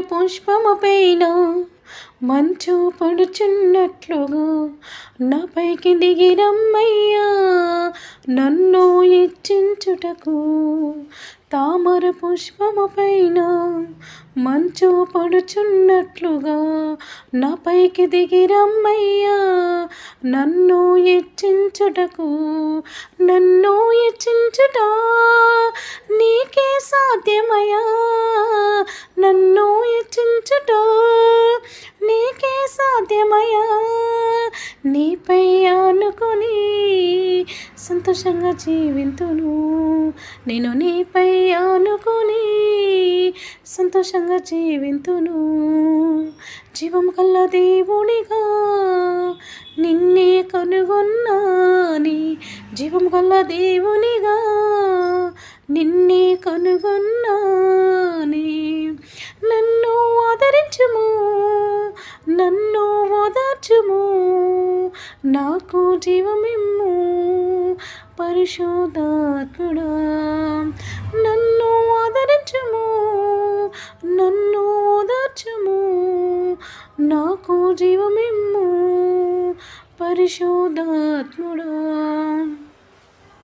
పుష్పము పైన మంచు పడుచున్నట్లుగా నాపైకి దిగి రమ్మయ్యా నన్ను ఇచ్చించుటకు. తామర పుష్పము పైన మంచు పడుచున్నట్లుగా నాపైకి దిగి రమ్మయ్యా నన్ను ఇచ్చించుటకు. నన్ను ఇచ్చించుట నీకే సాధ్యమయ్యా. నీపై ఆనుకొని సంతోషంగా జీవింతును. నేను నీపై ఆనుకొని సంతోషంగా జీవింతును. జీవం కల్ల దేవునిగా నిన్నే కనుగొన్నాని జీవం కల్ల దేవునిగా నిన్నే కనుగొన్నా ఓదార్చుము. నాకు జీవమిమ్ము. పరిశోధాత్ముడా నన్ను ఆదరించుము నన్ను ఓదార్చుము. నాకు జీవమిమ్ము. పరిశోధాత్ముడా.